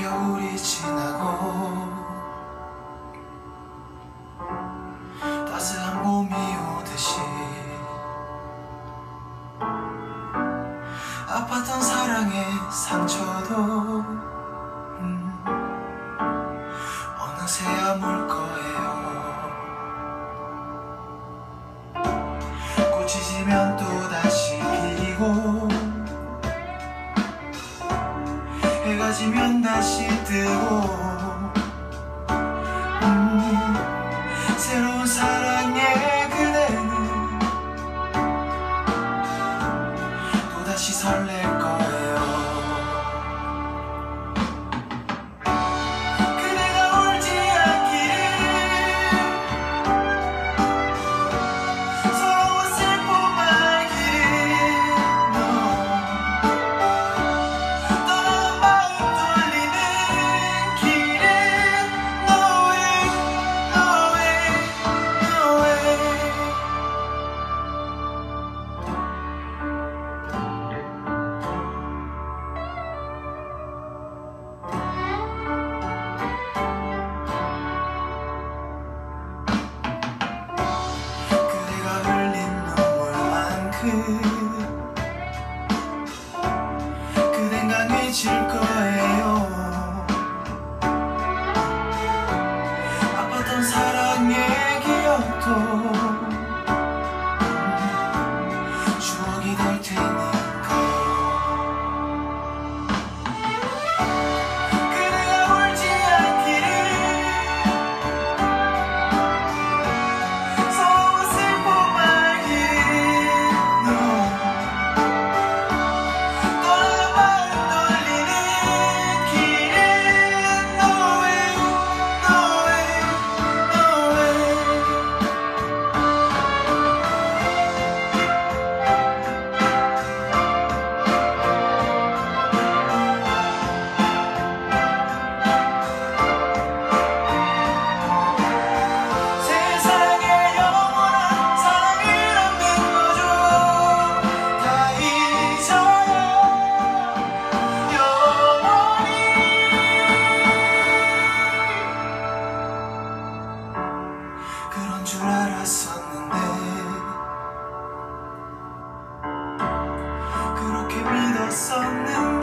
겨울이 지나고 따스한 봄이 오듯이 아팠던 사랑의 상처도 음, 어느새 아물 거예요. 꽂히지면 사라지면 다시 뜨고 음, 새로운 사랑에 그대는 또다시 설렐 거야. you. 줄 알았었는데. 그렇게 믿었었는데.